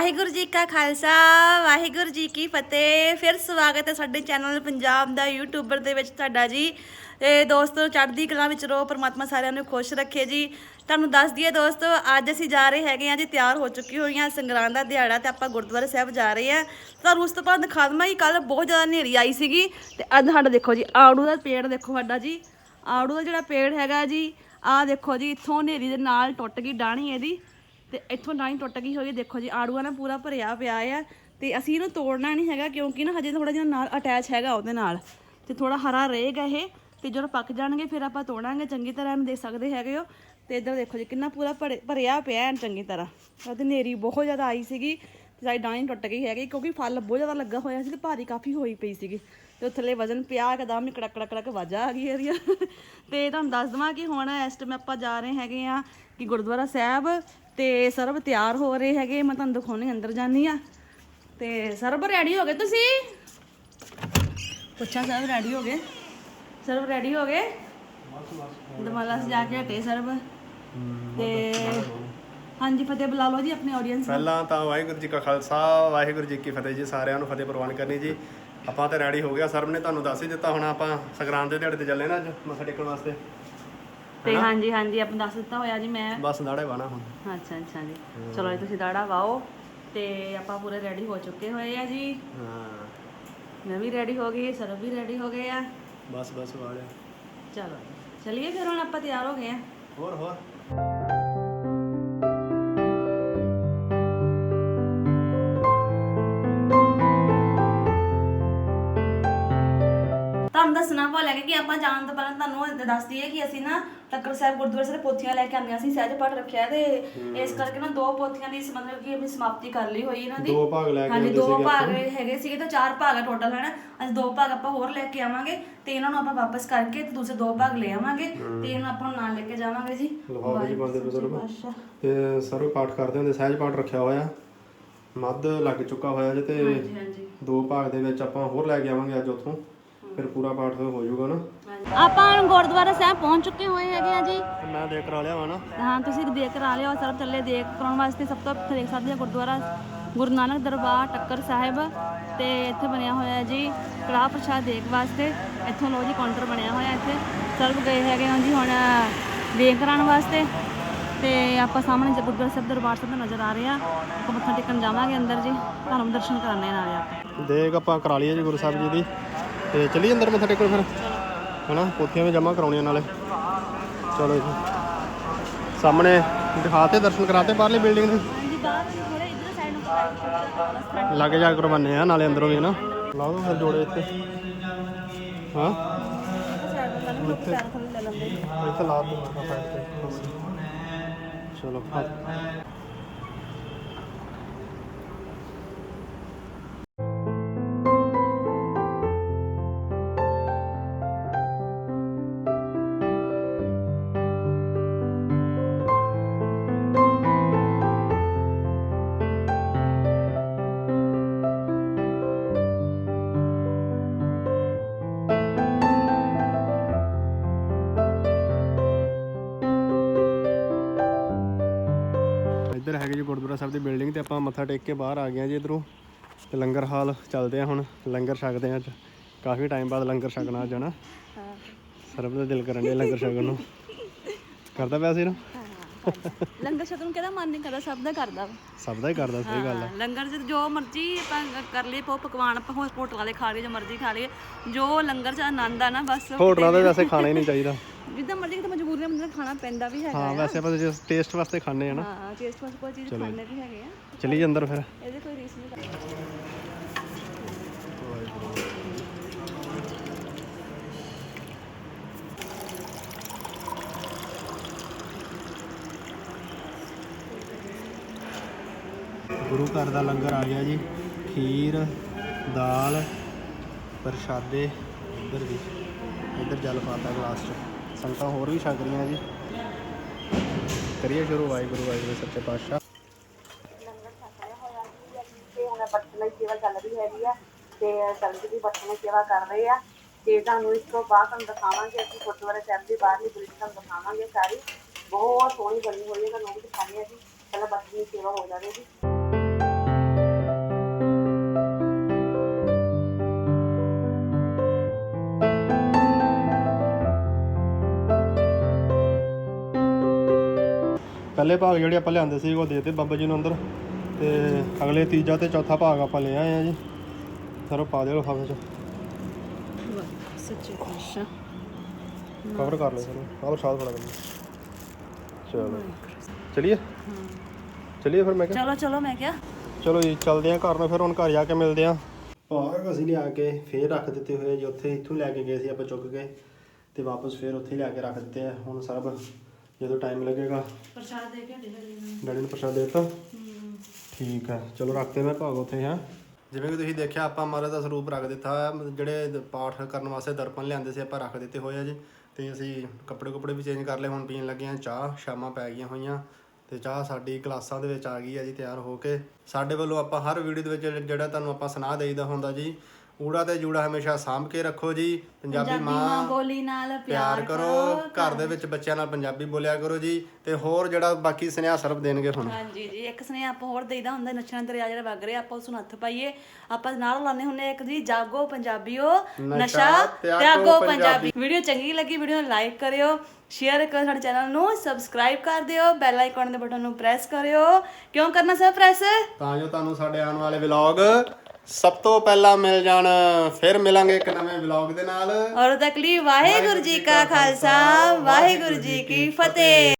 ਵਾਹਿਗੁਰੂ ਜੀ ਕਾ ਖਾਲਸਾ, ਵਾਹਿਗੁਰੂ ਜੀ ਕੀ ਫਤਿਹ। ਫਿਰ ਸਵਾਗਤ ਹੈ ਸਾਡੇ ਚੈਨਲ ਪੰਜਾਬ ਦਾ ਯੂਟਿਊਬਰ ਦੇ ਵਿੱਚ ਤੁਹਾਡਾ ਜੀ। ਤੇ ਦੋਸਤੋ, ਚੜ੍ਹਦੀ ਕਲਾ ਵਿੱਚ ਰਹੋ, ਪਰਮਾਤਮਾ ਸਾਰਿਆਂ ਨੂੰ ਖੁਸ਼ ਰੱਖੇ ਜੀ। ਤੁਹਾਨੂੰ ਦੱਸ ਦਈਏ ਦੋਸਤੋ, ਅੱਜ ਅਸੀਂ ਜਾ ਰਹੇ ਹੈਗੇ ਆ ਜੀ, ਤਿਆਰ ਹੋ ਚੁੱਕੀ ਹੋਈਆਂ ਸੰਗਰਾਂਦ ਦਾ ਦਿਹਾੜਾ ਤੇ ਆਪਾਂ ਗੁਰਦੁਆਰਾ ਸਾਹਿਬ ਜਾ ਰਹੇ ਆ ਤੁਹਾਨੂੰ ਉਸ ਤੋਂ ਬਾਅਦ ਦਿਖਾ ਦਵਾਂ ਕਿ ਕੱਲ ਬਹੁਤ ਜ਼ਿਆਦਾ ਹਨੇਰੀ ਆਈ ਸੀਗੀ। ਤੇ ਅੱਜ ਸਾਡਾ ਦੇਖੋ ਜੀ, ਆੜੂ ਦਾ ਪੇੜ ਦੇਖੋ ਸਾਡਾ ਜੀ। ਆੜੂ ਦਾ ਜਿਹੜਾ ਪੇੜ ਹੈਗਾ ਜੀ, ਆਹ ਦੇਖੋ ਜੀ, ਇੱਥੋਂ ਹਨੇਰੀ ਦੇ ਨਾਲ ਟੁੱਟ ਗਈ ਡਾਣੀ ਇਹਦੀ। ਤੇ ਇੱਥੋਂ ਡਾਣੀ ਟੁੱਟ ਗਈ ਹੋਈ ਦੇਖੋ ਜੀ, ਆੜੂਆ ਨਾ ਪੂਰਾ ਭਰਿਆ ਪਿਆ ਆ ਤੇ ਅਸੀਂ ਇਹਨੂੰ ਤੋੜਨਾ ਨਹੀਂ ਹੈਗਾ ਕਿਉਂਕਿ ਨਾ ਹਜੇ ਥੋੜਾ ਜਿਹਾ ਨਾਲ ਅਟੈਚ ਹੈਗਾ ਉਹਦੇ ਨਾਲ। ਤੇ ਥੋੜਾ ਹਰਾ ਰਹੇਗਾ ਇਹ ਤੇ ਜਦੋਂ ਪੱਕ ਜਾਣਗੇ ਫਿਰ ਆਪਾਂ ਤੋੜਾਂਗੇ। ਚੰਗੀ ਤਰ੍ਹਾਂ ਇਹਨੂੰ ਦੇਖ ਸਕਦੇ ਹੈਗੇ ਹੋ। ਤੇ ਇੱਧਰ ਦੇਖੋ ਜੀ, ਕਿੰਨਾ ਪੂਰਾ ਭਰੇ- ਭਰਿਆ ਪਿਆ ਐਨ ਚੰਗੀ ਤਰ੍ਹਾਂ। ਉਹਦੇ ਨੇਰੀ ਬਹੁਤ ਜ਼ਿਆਦਾ ਆਈ ਸੀਗੀ। ਸਾਡੀ ਡਾਣੀ ਟੁੱਟ ਗਈ ਹੈਗੀ ਕਿਉਂਕਿ ਫਲ ਬਹੁਤ ਜ਼ਿਆਦਾ ਲੱਗਾ ਹੋਇਆ ਸੀ ਤੇ ਭਾਰੀ ਕਾਫੀ ਹੋਈ ਪਈ ਸੀਗੀ। ਤੇ ਥੱਲੇ ਵਜ਼ਨ ਪਿਆ ਇੱਕਦਮ ਹੀ ਕੜਕ ਕੜਕ ਵਾਜਾ ਆ ਗਈ ਇਹਦੀਆਂ ਤੇ ਤੁਹਾਨੂੰ ਦੱਸ ਦਵਾਂ ਕਿ ਹੁਣ ਇਸ ਟਾਈਮ ਆਪਾਂ ਜਾ ਰਹੇ ਹੈਗੇ ਆ ਕਿ ਗੁਰਦੁਆਰਾ ਸਾਹਿਬ ਤੇ ਸਰਬ ਤਿਆਰ ਹੋ ਰਹੇ ਹੈਗੇ ਮੈਂ ਤੁਹਾਨੂੰ ਦਿਖਾਉਣੀ ਅੰਦਰ ਜਾਨੀ ਆ। ਤੇ ਸਰਬ ਰੈਡੀ ਹੋ ਗਏ ਤੁਸੀਂ? ਪੁੱਛਾਂ ਸਰਬ ਰੈਡੀ ਹੋ ਗਏ? ਸਰਬ ਰੈਡੀ ਹੋ ਗਏ? ਦਮਾਲਾ ਸੇ ਜਾ ਕੇ ਹਟੇ ਸਰਬ। ਤੇ ਹਾਂਜੀ ਫਤਿਹ ਬੁਲਾ ਲਓ ਜੀ ਆਪਣੀ ਆਡੀਅנס ਪਹਿਲਾਂ ਤਾਂ ਵਾਹਿਗੁਰੂ ਜੀ ਕਾ ਖਾਲਸਾ ਵਾਹਿਗੁਰੂ ਜੀ ਕੀ ਫਤਿਹ ਜੀ ਸਾਰਿਆਂ ਨੂੰ ਫਤਿਹ ਪ੍ਰਵਾਨ ਕਰਨੀ ਜੀ। ਆਪਾਂ ਤਾਂ ਰੈਡੀ ਹੋ ਗਿਆ ਸਰ ਨੇ ਤੁਹਾਨੂੰ ਦੱਸ ਹੀ ਦਿੱਤਾ ਹੁਣ ਆਪਾਂ ਸੰਗਰਾਂਦ ਦੇ ਦਿਹਾੜੇ ਤੇ ਚੱਲੇ ਨਾ ਅੱਜ ਮੱਥਾ ਟੇਕਣ ਵਾਸਤੇ। ਤੇ ਹਾਂਜੀ ਹਾਂਜੀ ਆਪਾਂ ਦੱਸ ਦਿੱਤਾ ਹੋਇਆ ਜੀ ਮੈਂ ਬਸ ਦਾੜੇ ਬਾਣਾ ਹੁਣ। ਅੱਛਾ ਅੱਛਾ ਜੀ। ਚਲੋ ਜੀ ਤੁਸੀਂ ਦਾੜਾ ਵਾਓ ਤੇ ਆਪਾਂ ਪੂਰੇ ਰੈਡੀ ਹੋ ਚੁੱਕੇ ਹੋਏ ਆ ਜੀ। ਹਾਂ। ਮੈਂ ਵੀ ਰੈਡੀ ਹੋ ਗਈ ਸਰਬ ਵੀ ਰੈਡੀ ਹੋ ਗਏ ਆ। ਬਸ ਬਸ ਵਾਲੇ ਚਲੋ ਚਲਿਏ ਫਿਰ ਹੁਣ ਆਪਾਂ ਤਿਆਰ ਹੋ ਗਏ ਆ। ਹੋਰ ਹੋਰ। ਭੁੱਲ ਗਿਆ ਕਿ ਆਪਾਂ ਜਾਣ ਤੋਂ ਪਹਿਲਾਂ ਤੁਹਾਨੂੰ ਇਹ ਦੱਸ ਦਈਏ ਕਿ ਅਸੀਂ ਨਾ ਟੱਕਰ ਸਾਹਿਬ ਗੁਰਦੁਆਰੇ ਸਾਹਿਬ ਪੋਥੀਆਂ ਲੈ ਕੇ ਆਉਂਦੀਆਂ ਸੀ ਸਹਿਜ ਪਾਠ ਰੱਖਿਆ ਤੇ ਇਸ ਕਰਕੇ ਨਾ ਦੋ ਪੋਥੀਆਂ ਦੀ ਮਤਲਬ ਕਿ ਆਪਣੀ ਸਮਾਪਤੀ ਕਰ ਲਈ ਹੋਈ ਇਹਨਾਂ ਦੀ। ਦੋ ਭਾਗ ਲੈ ਕੇ ਹਾਂਜੀ ਦੋ ਭਾਗ ਹੈਗੇ ਸੀਗੇ ਤਾਂ ਚਾਰ ਭਾਗ ਆ ਟੋਟਲ ਹਨ? ਅਸੀਂ ਦੋ ਭਾਗ ਆਪਾਂ ਹੋਰ ਲੈ ਕੇ ਆਵਾਂਗੇ ਤੇ ਇਹਨਾਂ ਨੂੰ ਆਪਾਂ ਵਾਪਸ ਕਰਕੇ ਤੇ ਦੂਸਰੇ ਦੋ ਭਾਗ ਲੈ ਆਵਾਂਗੇ ਤੇ ਇਹਨਾਂ ਆਪਾਂ ਨਾਲ ਲੈ ਕੇ ਜਾਵਾਂਗੇ ਜੀ। ਲਿਫਾਫੇ ਜੀ ਪਾਉਂਦੇ ਬਜ਼ੁਰਗ ਤੇ ਸਰਵ ਪਾਠ ਕਰਦੇ ਹੁੰਦੇ ਸਹਿਜ ਪਾਠ ਰੱਖਿਆ ਹੋਇਆ। ਮੱਧ ਲੱਗ ਚੁੱਕਾ ਹੋਇਆ ਜੇ ਤੇ ਦੋ ਭਾਗ ਦੇ ਵਿੱਚ ਆਪਾਂ ਹੋਰ ਲੈ ਕੇ ਆਵਾਂਗੇ ਅੱਜ ਉੱਥੋਂ। ਫਿਰ ਪੂਰਾ ਪਾਠ ਹੋ ਜਾਊਗਾ ਨਾ। ਆਪਾਂ ਹੁਣ ਗੁਰਦੁਆਰਾ ਸਾਹਿਬ ਪਹੁੰਚ ਚੁੱਕੇ ਹੋਏ ਹੈਗੇ ਆ ਜੀ। ਮੈਂ ਦੇਖ ਕਰਾ ਲਿਆ ਵਾ ਨਾ। ਹਾਂ ਤੁਸੀਂ ਦੇਖ ਕਰਾ ਲਿਓ ਸਰਬ ਚੱਲੇ ਦੇਖ ਕਰਾਉਣ ਵਾਸਤੇ ਸਭ ਤੋਂ ਦੇਖ ਸਕਦੇ ਹੋ ਗੁਰਦੁਆਰਾ। ਗੁਰੂ ਨਾਨਕ ਦਰਬਾਰ ਟੱਕਰ ਸਾਹਿਬ ਤੇ ਇੱਥੇ ਬਣਿਆ ਹੋਇਆ ਹੈ ਜੀ ਕੜਾਹ ਪ੍ਰਸ਼ਾਦ ਦੇਖ ਵਾਸਤੇ। ਇੱਥੋਂ ਲੋ ਜੀ ਕਾਊਂਟਰ ਬਣਿਆ ਹੋਇਆ ਇੱਥੇ। ਸਰਬ ਗਏ ਹੈਗੇ ਹਾਂ ਜੀ ਹੁਣ ਦੇਖ ਕਰਾਉਣ ਵਾਸਤੇ। ਤੇ ਆਪਾਂ ਸਾਹਮਣੇ ਜੇ ਗੁਰਦੁਆਰਾ ਸਾਹਿਬ ਦਰਬਾਰ ਸਾਹਿਬ ਦਾ ਨਜ਼ਰ ਆ ਰਿਹਾ। ਆਪਾਂ ਮੱਥਾ ਟੇਕਣ ਜਾਵਾਂਗੇ ਅੰਦਰ ਜੀ। ਤੁਹਾਨੂੰ ਦਰਸ਼ਨ ਕਰਾਣੇ ਨਾਲ ਆਪਾਂ। ਦੇਖ ਆਪਾਂ ਕਰਾ ਲਈਏ ਜੀ ਗੁਰੂ ਸਾਹਿਬ ਜੀ ਦੀ। ਤੇ ਚਲੀ ਅੰਦਰ ਮੱਥਾ ਟੇਕਣ ਫਿਰ। ਹਨਾ ਪੋਥੀਆਂ ਵੀ ਜਮ੍ਹਾਂ ਕਰਾਉਣੀਆਂ ਨਾਲੇ। ਚਲੋ ਜੀ। ਸਾਹਮਣੇ ਦਿਖਾਤੇ ਦਰਸ਼ਨ ਕਰਾਤੇ ਬਾਹਰਲੀ ਬਿਲਡਿੰਗ ਦੇ ਲੱਗ ਜਾ ਕਰਵਾਨੇ ਆ ਨਾਲੇ ਅੰਦਰੋਂ ਵੀ ਨਾ ਲਾ ਦੋ ਫਿਰ ਜੋੜੇ ਇੱਥੇ। ਹਾਂ? ਲੰਦੇ। ਇੱਥੇ ਲਾ ਦੂੰਗਾ ਚਲੋ ਸਾਹਿਬ ਦੀ ਬਿਲਡਿੰਗ ਤੇ ਆਪਾਂ ਮੱਥਾ ਟੇਕ ਕੇ ਬਾਹਰ ਆ ਗਏ ਆ ਜੀ ਇਧਰੋਂ। ਤੇ ਲੰਗਰ ਹਾਲ ਚੱਲਦੇ ਆ ਹੁਣ। ਲੰਗਰ ਛਕਦੇ ਆ ਅੱਜ। ਕਾਫੀ ਟਾਈਮ ਬਾਅਦ ਲੰਗਰ ਛਕਣਾ ਅੱਜ ਹਨਾ? ਸਰਬ ਦਾ ਦਿਲ ਕਰਨ ਦੇ ਲੰਗਰ ਛਕਣ ਨੂੰ। ਕਰਦਾ ਪਿਆ ਸੀ ਨਾ? ਲੰਗਰ ਛਕਣ ਨੂੰ ਕਿਹਦਾ ਮਨ ਨਹੀਂ ਕਰਦਾ ਸਭ ਦਾ ਕਰਦਾ ਵਾ। ਸਭ ਦਾ ਹੀ ਕਰਦਾ ਸਹੀ ਗੱਲ ਹਾਂ, ਲੰਗਰ ਚ ਜੋ ਮਰਜ਼ੀ ਆਪਾਂ ਕਰ ਲਈ ਪੋ ਪਕਵਾਨ ਆਪਾਂ ਹੋਰ ਹੋਟਲ ਵਾਲੇ ਖਾ ਲਈਏ ਜੋ ਮਰਜ਼ੀ ਖਾ ਲਈਏ ਜੋ ਲੰਗਰ ਚ ਆਨੰਦ ਆ ਨਾ ਬਸ ਹੋਟਲਾਂ ਦੇ ਵੈਸੇ ਖਾਣਾ ਹੀ ਨਹੀਂ ਚਾਹੀਦਾ। ਜਿੱਦਾਂ ਮਰਜ਼ੀ ਕਿਤੇ ਮਜਬੂਰੀ ਨਾਲ ਬੰਦੇ ਖਾਣਾ ਪੈਂਦਾ ਵੀ ਹੈਗਾ ਹਾਂ ਵੈਸੇ ਆਪਾਂ ਜਿਸ ਟੇਸਟ ਵਾਸਤੇ ਖਾਣੇ ਆ ਨਾ। ਹਾਂ ਟੇਸਟ ਵਾਸਤੇ ਕੋਈ ਚੀਜ਼ ਖਾਣੇ ਵੀ ਹੈਗੇ ਆ। ਚਲੀ ਅੰਦਰ ਫਿਰ। ਇਹਦੇ ਕੋਈ ਰੀਸ ਨਹੀਂ ਗੁਰੂ ਘਰ ਦਾ ਲੰਗਰ ਆ ਗਿਆ ਜੀ। ਖੀਰ, ਦਾਲ, ਪ੍ਰਸ਼ਾਦੇ, ਇੱਧਰ ਵੀ ਇੱਧਰ ਜਲ ਪਾਤਾ ਗਲਾਸ 'ਚ। ਸੰਗਤਾਂ ਹੋਰ ਵੀ ਛਕ ਰਹੀਆਂ ਜੀ। ਕਰੀਏ ਸ਼ੁਰੂ, ਵਾਹਿਗੁਰੂ ਵਾਹਿਗੁਰੂ, ਸੱਚੇ ਪਾਤਸ਼ਾਹ। ਤੇ ਹੁਣ ਦੀ ਸੇਵਾ ਚੱਲ ਰਹੀ ਹੈਗੀ ਆ ਤੇ ਸਰਬਤ ਦੀ ਬਰਤਨ ਦੀ ਸੇਵਾ ਕਰ ਰਹੇ ਆ। ਤੇ ਤੁਹਾਨੂੰ ਇਸ ਤੋਂ ਬਾਅਦ ਤੁਹਾਨੂੰ ਦਿਖਾਵਾਂਗੇ, ਅਸੀਂ ਗੁਰਦੁਆਰਾ ਸਾਹਿਬ ਦੀ ਬਾਹਰਲੀ ਬਿਲਡਿੰਗ ਤੁਹਾਨੂੰ ਦਿਖਾਵਾਂਗੇ ਸਾਰੀ। ਬਹੁਤ ਸੋਹਣੀ ਬਣੀ ਹੋਈ ਹੈ, ਤੁਹਾਨੂੰ ਉਹ ਵੀ ਦਿਖਾਉਂਦੇ ਹੈ ਜੀ। ਪਹਿਲਾਂ ਬਰਤਨ ਦੀ ਸੇਵਾ ਹੋ ਜਾਵੇ ਪਹਿਲੇ ਭਾਗ ਜਿਹੜੇ ਆਪਾਂ ਲਿਆਂਦੇ ਸੀ ਉਹ ਦੇਤੇ ਬਾਬਾ ਜੀ ਨੂੰ ਅੰਦਰ ਤੇ ਅਗਲੇ ਤੀਜਾ ਤੇ ਚੌਥਾ ਭਾਗ ਆਪਾਂ ਲੈ ਆਏ ਆ ਜੀ। ਸਰ ਪਾ ਦਿਓ ਲਿਫਾਫੇ 'ਚ। ਸੱਚੇ ਕਵਰ ਕਰ ਲਓ ਸਰ। ਆਹ ਪ੍ਰਸ਼ਾਦ ਫੜਾ ਦਿੰਦੇ ਚਲੋ। ਚਲਿਏ? ਚਲਿਏ ਫਿਰ ਮੈਂ ਕਿਹਾ। ਚਲੋ ਚਲੋ ਮੈਂ ਕਿਹਾ। ਚਲੋ ਜੀ ਚੱਲਦੇ ਆਂ ਘਰ ਨੂੰ ਫਿਰ ਹੁਣ ਘਰ ਜਾ ਕੇ ਮਿਲਦੇ ਆਂ ਭਾਗ ਅਸੀਂ ਲਿਆ ਕੇ ਫੇਰ ਰੱਖ ਦਿੱਤੇ ਹੋਏ ਜੀ। ਉੱਥੇ ਇੱਥੋਂ ਲੈ ਕੇ ਗਏ ਸੀ ਆਪਾਂ ਚੁੱਕ ਕੇ ਤੇ ਵਾਪਸ ਫੇਰ ਉੱਥੇ ਲਿਆ ਕੇ ਰੱਖ ਦਿੱਤੇ ਆ। ਹੁਣ ਸਭ ਜਦੋਂ ਟਾਈਮ ਲੱਗੇਗਾ। ਪ੍ਰਸ਼ਾਦ ਦੇ ਕੇ ਹਟੇ ਡੈਡੀ ਨੂੰ ਪ੍ਰਸ਼ਾਦ ਦੇ ਦਿੱਤਾ? ਠੀਕ ਹੈ ਚਲੋ ਰੱਖਦੇ ਮੈਂ ਭਾਗ ਉੱਥੇ ਹਾਂ। ਜਿਵੇਂ ਕਿ ਤੁਸੀਂ ਦੇਖਿਆ ਆਪਾਂ ਮਹਾਰਾਜ ਦਾ ਸਰੂਪ ਰੱਖ ਦਿੱਤਾ ਹੈ ਜਿਹੜੇ ਦ- ਪਾਠ ਕਰਨ ਵਾਸਤੇ ਦਰਪਣ ਲਿਆਂਦੇ ਸੀ ਆਪਾਂ ਰੱਖ ਦਿੱਤੇ ਹੋਏ ਆ ਜੀ। ਤੇ ਅਸੀਂ ਕੱਪੜੇ ਕੁਪੜੇ ਵੀ ਚੇਂਜ ਕਰ ਲਏ ਹੁਣ ਪੀਣ ਲੱਗੇ ਆ ਚਾਹ। ਸ਼ਾਮਾਂ ਪੈ ਗਈਆਂ ਹੋਈਆਂ। ਤੇ ਚਾਹ ਸਾਡੀ ਗਲਾਸਾਂ ਦੇ ਵਿੱਚ ਆ ਗਈ ਹੈ ਜੀ ਤਿਆਰ ਹੋ ਕੇ। ਸਾਡੇ ਵੱਲੋਂ ਆਪਾਂ ਹਰ ਵੀਡੀਓ ਦੇ ਵਿੱਚ ਜਿਹੜਾ- ਜਿਹੜਾ ਤੁਹਾਨੂੰ ਆਪਾਂ ਸੁਣਾ ਦੇਈਦਾ ਹੁੰਦਾ ਜੀ ਊੜਾ ਤੇ ਜੂੜਾ ਹਮੇਸ਼ਾ ਸਾਂਭ ਕੇ ਰੱਖੋ ਜੀ। ਪੰਜਾਬੀ ਮਾਂ ਬੋਲੀ ਨਾਲ ਪਿਆਰ ਕਰੋ। ਘਰ ਦੇ ਵਿੱਚ ਬੱਚਿਆਂ ਨਾਲ ਪੰਜਾਬੀ ਬੋਲਿਆ ਕਰੋ ਜੀ। ਤੇ ਹੋਰ ਜਿਹੜਾ ਬਾਕੀ ਸੁਨੇਹਾ ਸਰਬ ਦੇਣਗੇ ਹੁਣ। ਹਾਂਜੀ ਜੀ ਇੱਕ ਸਨੇ ਆਪਾਂ ਹੋਰ ਦੇਈਦਾ ਹੁੰਦਾ ਨੱਚਣਾ ਦਰਿਆ ਜਿਹੜਾ ਵਗ ਰਿਹਾ ਆਪਾਂ ਉਸ ਨੂੰ ਹੱਥ ਪਾਈਏ। ਆਪਾਂ ਨਾਲ ਲਾਉਂਦੇ ਹੁੰਦੇ ਇੱਕ ਜੀ ਜਾਗੋ ਪੰਜਾਬੀਓ ਨਸ਼ਾ ਤਿਆਗੋ ਪੰਜਾਬੀ। ਵੀਡੀਓ ਚੰਗੀ ਲੱਗੀ ਵੀਡੀਓ ਨੂੰ ਲਾਈਕ ਕਰਿਓ ਸ਼ੇਅਰ ਕਰੋ ਸਾਡੇ ਚੈਨਲ ਨੂੰ ਸਬਸਕ੍ਰਾਈਬ ਕਰ ਦਿਓ ਬੈਲ ਆਈਕਨ ਦੇ ਬਟਨ ਨੂੰ ਪ੍ਰੈਸ ਕਰਿਓ। ਕਿਉਂ ਕਰਨਾ ਸਰ ਪ੍ਰੈਸ ਤਾਂ ਜੋ ਤੁਹਾਨੂੰ ਸਾਡੇ ਆਉਣ ਵਾਲੇ ਵਲੌਗ ਸਭ ਤੋਂ ਪਹਿਲਾਂ ਮਿਲ ਜਾਣ, ਫਿਰ ਮਿਲਾਂਗੇ ਇੱਕ ਨਵੇਂ ਵਲੌਗ ਦੇ ਨਾਲ। ਔਰ ਤੱਕ ਲਈ ਵਾਹਿਗੁਰੂ ਜੀ ਕਾ ਖਾਲਸਾ, ਵਾਹਿਗੁਰੂ ਜੀ ਕੀ ਫਤਿਹ।